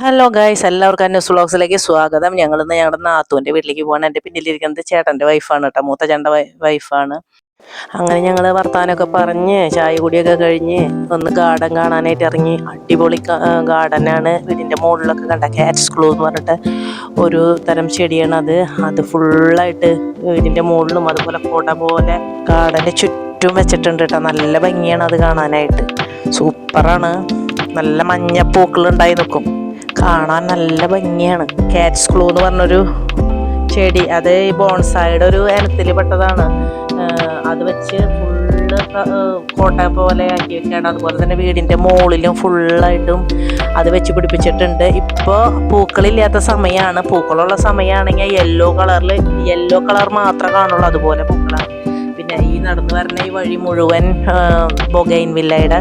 Hello guys എല്ലാവർക്കും അന്യൂസ് വ്ളോഗ്സിലേക്ക് സ്വാഗതം. ഞങ്ങൾ ഇന്ന് ഞങ്ങളുടെ നാത്തൂന്റെ വീട്ടിലേക്ക് പോകാൻ എന്റെ പിന്നിലിരിക്കുന്നത് ചേട്ടന്റെ വൈഫാണ് കേട്ടോ. മൂത്ത ചേട്ടന്റെ വൈഫാണ് അങ്ങനെ ഞങ്ങൾ വർത്താനമൊക്കെ പറഞ്ഞ് ചായ കുടിയൊക്കെ കഴിഞ്ഞ് ഒന്ന് ഗാർഡൻ കാണാനായിട്ട് ഇറങ്ങി. അടിപൊളി ഗാർഡനാണ്. വീടിന്റെ മുകളിലൊക്കെ കണ്ട കാറ്റ്സ് ക്ലൂ എന്ന് പറഞ്ഞിട്ട് ഒരു തരം ചെടിയാണ് അത്. അത് ഫുള്ളായിട്ട് വീടിന്റെ മുകളിലും അതുപോലെ കുട പോലെ ഗാർഡന്റെ ചുറ്റും വെച്ചിട്ടുണ്ട് കേട്ടോ. നല്ല ഭംഗിയാണ് അത് കാണാനായിട്ട്. സൂപ്പറാണ് നല്ല മഞ്ഞ പൂക്കളുണ്ടായി നിൽക്കും. കാണാൻ നല്ല ഭംഗിയാണ്. കാറ്റ്സ് ക്ലൂ എന്ന് പറഞ്ഞൊരു ചെടി. അത് ഈ ബോൺസായുടെ ഒരു ഇനത്തിൽ പെട്ടതാണ്. അത് വെച്ച് ഫുള്ള് കോട്ട പോലെ ആക്കി വെക്കുകയാണ് അതുപോലെ തന്നെ വീടിന്റെ മുകളിലും ഫുള്ളായിട്ടും അത് വെച്ച് പിടിപ്പിച്ചിട്ടുണ്ട്. ഇപ്പോൾ പൂക്കളില്ലാത്ത സമയമാണ് പൂക്കളുള്ള സമയമാണെങ്കിൽ യെല്ലോ കളറിൽ യെല്ലോ കളർ മാത്രമേ കാണുള്ളൂ. അതുപോലെ പൂക്കളാണ്. പിന്നെ ഈ നടന്നു വരുന്ന ഈ വഴി മുഴുവൻ ബൊഗൈൻ വില്ലയുടെ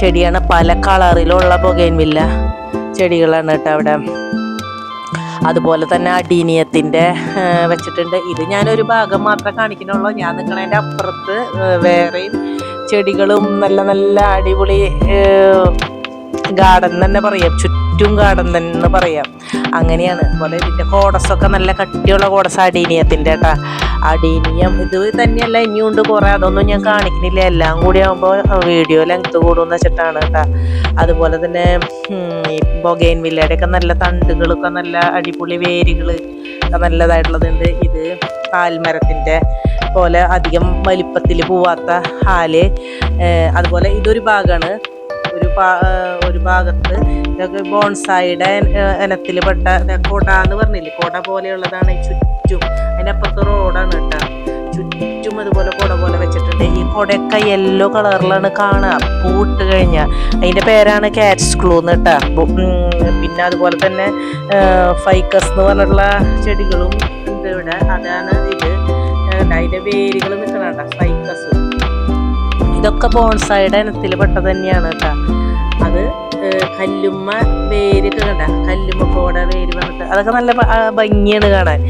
ചെടിയാണ്. പല കളറിലുള്ള ബൊഗൈൻ വില്ല ചെടികളാണ് കേട്ടോ അവിടെ. അതുപോലെ തന്നെ അടീനിയത്തിന്റെ വെച്ചിട്ടുണ്ട്. ഇത് ഞാനൊരു ഭാഗം മാത്രമേ കാണിക്കുന്നുള്ളൂ. ഞാൻ നിൽക്കണതിന്റെ അപ്പുറത്ത് വേറെയും ചെടികളും നല്ല നല്ല അടിപൊളി ഗാർഡൻ തന്നെ പറയാം. ചുറ്റും ഗാർഡൻ തന്നെ പറയാം. അങ്ങനെയാണ്. അതുപോലെ ഇതിന്റെ കോടസൊക്കെ നല്ല കട്ടിയുള്ള കോടസ് അടീനിയത്തിന്റെ കേട്ടാ അടീനിയം ഇത് തന്നെയല്ല ഇനിയുണ്ട് കുറേ. അതൊന്നും ഞാൻ കാണിക്കുന്നില്ല. എല്ലാം കൂടി ആകുമ്പോൾ വീഡിയോ ലെങ്ത് കൂടുമെന്ന് വെച്ചിട്ടാണ് കേട്ടാ അതുപോലെ തന്നെ ഈ ബൊഗൈൻ വില്ലയുടെ ഒക്കെ നല്ല തണ്ടുകളൊക്കെ നല്ല അടിപൊളി വേരുകൾ ഒക്കെ നല്ലതായിട്ടുള്ളതുണ്ട്. ഇത് പാൽമരത്തിന്റെ പോലെ അധികം വലിപ്പത്തിൽ പോവാത്ത ഹാൽ. അതുപോലെ ഇതൊരു ഭാഗമാണ് ഒരു ഭാഗത്ത് ഇതൊക്കെ ബോൺസായിയുടെ ഇനത്തിൽ പെട്ട കൊട എന്ന് പറഞ്ഞില്ലേ? കോട പോലെയുള്ളതാണ് ചുറ്റും. അതിനപ്പുറത്ത് റോഡാണ് കേട്ടോ. ചുറ്റും അതുപോലെ കുട പോലെ വെച്ചിട്ടുണ്ട്. ഈ കുടയൊക്കെ യെല്ലോ കളറിലാണ് കാണുക. പൂട്ട് കഴിഞ്ഞാൽ അതിന്റെ പേരാണ് കാറ്റ്സ് ക്ലൂ എന്ന് കേട്ടോ. പിന്നെ അതുപോലെ തന്നെ ഫൈക്കസ് എന്ന് പറഞ്ഞിട്ടുള്ള ചെടികളും ഉണ്ട് ഇവിടെ. അതാണ് ഇത്. അതിന്റെ വേരുകൾ നിൽക്കണ ഫൈക്കസ് ഇതൊക്കെ ബോൺസായുടെ ഇനത്തിൽ പെട്ടത് തന്നെയാണ് കേട്ടോ. അത് കല്ലുമ്മ വേരൊക്കെ കണ്ട കല്ലുമ്മ കോട വേര് വന്നിട്ട് അതൊക്കെ നല്ല ഭംഗിയാണ് കാണാൻ.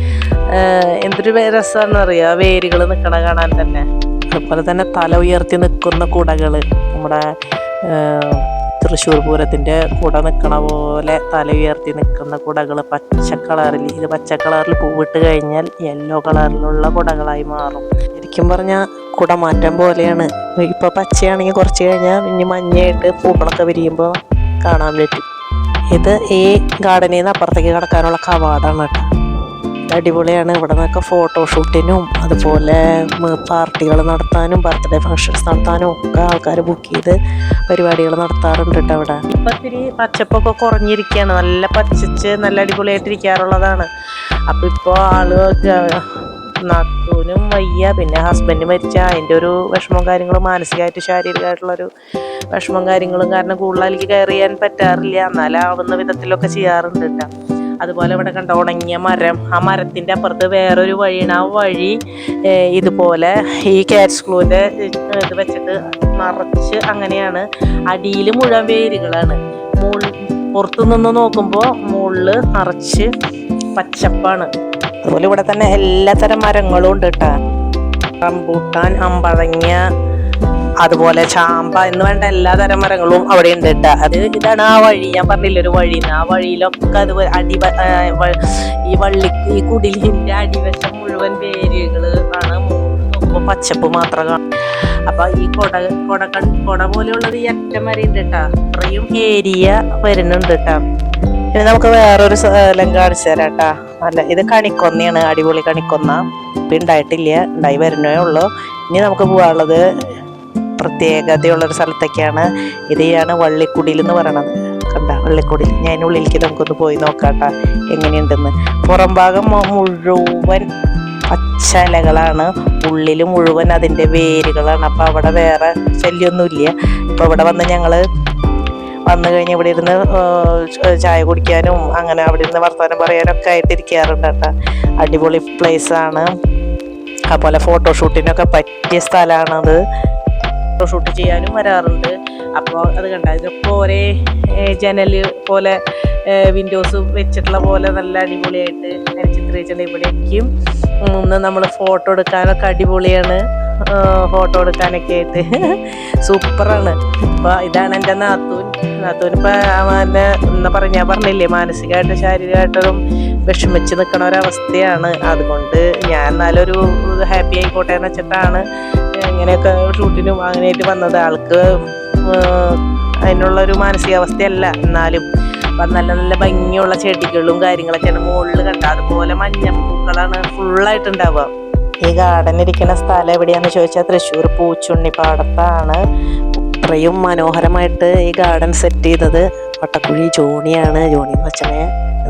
എന്തൊരു രസമാണെന്ന് അറിയാം വേരുകൾ നിൽക്കണ കാണാൻ തന്നെ. അതുപോലെ തന്നെ തല ഉയർത്തി നിൽക്കുന്ന കുടകൾ നമ്മുടെ തൃശ്ശൂർ പൂരത്തിന്റെ കുട നിൽക്കണ പോലെ തല ഉയർത്തി നിൽക്കുന്ന കുടകൾ പച്ച കളറിൽ ഇത് പച്ച കളറിൽ പൂവിട്ട് കഴിഞ്ഞാൽ യെല്ലോ കളറിലുള്ള കുടകളായി മാറും. ശരിക്കും പറഞ്ഞാൽ കുടമാറ്റം പോലെയാണ്. ഇപ്പൊ പച്ചയാണെങ്കിൽ കുറച്ച് കഴിഞ്ഞാൽ ഇനി മഞ്ഞയായിട്ട് പൂക്കളൊക്കെ വിരിയുമ്പോൾ കാണാൻ പറ്റും. ഇത് ഈ ഗാർഡനിൽ നിന്ന് അപ്പുറത്തേക്ക് കിടക്കാനുള്ള കവാടാണ് കേട്ടോ. അടിപൊളിയാണ്. ഇവിടെ നിന്നൊക്കെ ഫോട്ടോഷൂട്ടിനും അതുപോലെ പാർട്ടികൾ നടത്താനും ബർത്ത്ഡേ ഫങ്ഷൻസ് നടത്താനും ഒക്കെ ആൾക്കാർ ബുക്ക് ചെയ്ത് പരിപാടികൾ നടത്താറുണ്ട് കേട്ടോ അവിടെ ഇപ്പം ഇത്തിരി പച്ചപ്പൊക്കെ കുറഞ്ഞിരിക്കുകയാണ്. നല്ല പച്ചച്ച് നല്ല അടിപൊളിയായിട്ടിരിക്കാറുള്ളതാണ്. അപ്പം ഇപ്പോൾ ആൾ നാത്തൂനും വയ്യ. പിന്നെ ഹസ്ബൻഡ് മരിച്ച അതിന്റെ ഒരു വിഷമവും കാര്യങ്ങളും മാനസികമായിട്ട് ശാരീരികമായിട്ടുള്ളൊരു വിഷമവും കാര്യങ്ങളും കാരണം കൂടുതലേക്ക് കയറി ചെയ്യാൻ പറ്റാറില്ല. എന്നാലാവുന്ന വിധത്തിലൊക്കെ ചെയ്യാറുണ്ട് കേട്ടോ അതുപോലെ ഇവിടെ കണ്ട ഉണങ്ങിയ മരം. ആ മരത്തിന്റെ അപ്പുറത്ത് വേറൊരു വഴിയാണ്. ആ വഴി ഇതുപോലെ ഈ കാറ്റ്സ് ക്ലൂവിന്റെ ഇത് വെച്ചിട്ട് നിറച്ച് അങ്ങനെയാണ്. അടിയിൽ മുഴുവൻ വേരുകളാണ്. മുകളിൽ പുറത്തു നിന്ന് നോക്കുമ്പോൾ മുകളിൽ നിറച്ച് പച്ചപ്പാണ്. അതുപോലെ ഇവിടെ തന്നെ എല്ലാത്തരം മരങ്ങളും ഉണ്ട് കേട്ടോ. റംബൂട്ടാൻ അമ്പഴങ്ങ അതുപോലെ ചാമ്പ എന്ന് വേണ്ട എല്ലാ തരം മരങ്ങളും അവിടെ ഉണ്ട് കേട്ടോ. അത് ഇതാണ് ആ വഴി. ഞാൻ പറഞ്ഞില്ല ഒരു വഴി. ആ വഴിയിലൊക്കെ അത് അടി ഈ വള്ളി ഈ കുടിലിന്റെ അടിവശം മുഴുവൻ വേരുകൾ ആണ് നോക്കുമ്പോ പച്ചപ്പ് മാത്രം കാണും അപ്പൊ ഈ കൊട കൊട കൊട പോലെയുള്ളത് ഈ അറ്റം വരെ ഉണ്ട് കേട്ടോ. അത്രയും ഏരിയ വരുന്നുണ്ട് കേട്ടോ. ഇനി നമുക്ക് വേറൊരു സ്ഥലം കാണിച്ചു തരാം കേട്ടാ അല്ല ഇത് കണിക്കൊന്നയാണ് അടിപൊളി കണിക്കൊന്ന. ഇപ്പം ഉണ്ടായിട്ടില്ല ഉണ്ടായി വരുന്നേ ഉള്ളൂ. ഇനി നമുക്ക് പോകാനുള്ളത് പ്രത്യേകതയുള്ളൊരു സ്ഥലത്തൊക്കെയാണ്. ഇതാണ് വള്ളിക്കുടിയിൽ എന്ന് പറയണത്. കണ്ട വള്ളിക്കുടി. ഞാൻ ഉള്ളിലേക്ക് നമുക്കൊന്ന് പോയി നോക്കാട്ട എങ്ങനെയുണ്ടെന്ന്. പുറം ഭാഗം മുഴുവൻ പച്ച ഇലകളാണ് ഉള്ളിൽ മുഴുവൻ അതിന്റെ വേരുകളാണ്. അപ്പോൾ അവിടെ വേറെ ശല്യമൊന്നുമില്ല ഇപ്പോൾ ഇവിടെ വന്ന് ഞങ്ങൾ വന്നു കഴിഞ്ഞ് ഇവിടെ ഇരുന്ന് ചായ കുടിക്കാനും അങ്ങനെ അവിടെ ഇരുന്ന് വർത്തമാനം പറയാനും ഒക്കെ ആയിട്ട് ഇരിക്കാറുണ്ട് കേട്ടോ. അടിപൊളി ആണ്. അതുപോലെ ഫോട്ടോഷൂട്ടിനൊക്കെ പറ്റിയ സ്ഥലമാണത് ഫോട്ടോഷൂട്ട് ചെയ്യാനും വരാറുണ്ട്. അപ്പോൾ അത് കണ്ട ഇതിപ്പോൾ ഒരേ ജനൽ പോലെ വിൻഡോസ് വെച്ചിട്ടുള്ള പോലെ നല്ല അടിപൊളിയായിട്ട് ചിത്രീകരിച്ചിട്ടുണ്ട് ഇവിടേക്കും. നമ്മൾ ഫോട്ടോ എടുക്കാനൊക്കെ അടിപൊളിയാണ്. ഫോട്ടോ എടുക്കാനൊക്കെ ആയിട്ട്. സൂപ്പറാണ്. അപ്പോൾ ഇതാണ് എന്റെ നാത്തൂൻ. നാത്തൂൻ ഇപ്പം അവന്റെ എന്താ പറയുക ഞാൻ പറഞ്ഞില്ലേ മാനസികമായിട്ടും ശാരീരികമായിട്ടും വിഷമിച്ച് നിൽക്കണ ഒരവസ്ഥയാണ് അതുകൊണ്ട് ഞാൻ നല്ലൊരു ഹാപ്പി ആയിക്കോട്ടെ എന്ന് വെച്ചിട്ടാണ് ഇങ്ങനെയൊക്കെ ഷൂട്ടിനും അങ്ങനെയായിട്ട് വന്നത്. ആൾക്ക് അതിനുള്ളൊരു മാനസികാവസ്ഥയല്ല. എന്നാലും അപ്പം നല്ല നല്ല ഭംഗിയുള്ള ചെടികളും കാര്യങ്ങളൊക്കെയാണ് മുകളിൽ കണ്ട അതുപോലെ മഞ്ഞപ്പൂക്കളാണ് ഫുള്ളായിട്ട് ഉണ്ടാവുക ഈ ഗാർഡൻ ഇരിക്കുന്ന സ്ഥലം എവിടെയാണെന്ന് ചോദിച്ചാൽ തൃശ്ശൂർ പൂച്ചുണ്ണിപ്പാടത്താണ്. അത്രയും മനോഹരമായിട്ട് ഈ ഗാർഡൻ സെറ്റ് ചെയ്തത് വട്ടക്കുഴി ജോണിയാണ്. ജോണി എന്ന് വെച്ചാൽ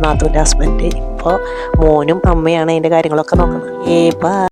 നാത്തൂന്റെ ഹസ്ബൻഡ് ഇപ്പോൾ മോനും അമ്മയാണ് അതിന്റെ കാര്യങ്ങളൊക്കെ നോക്കുന്നത്. ഏ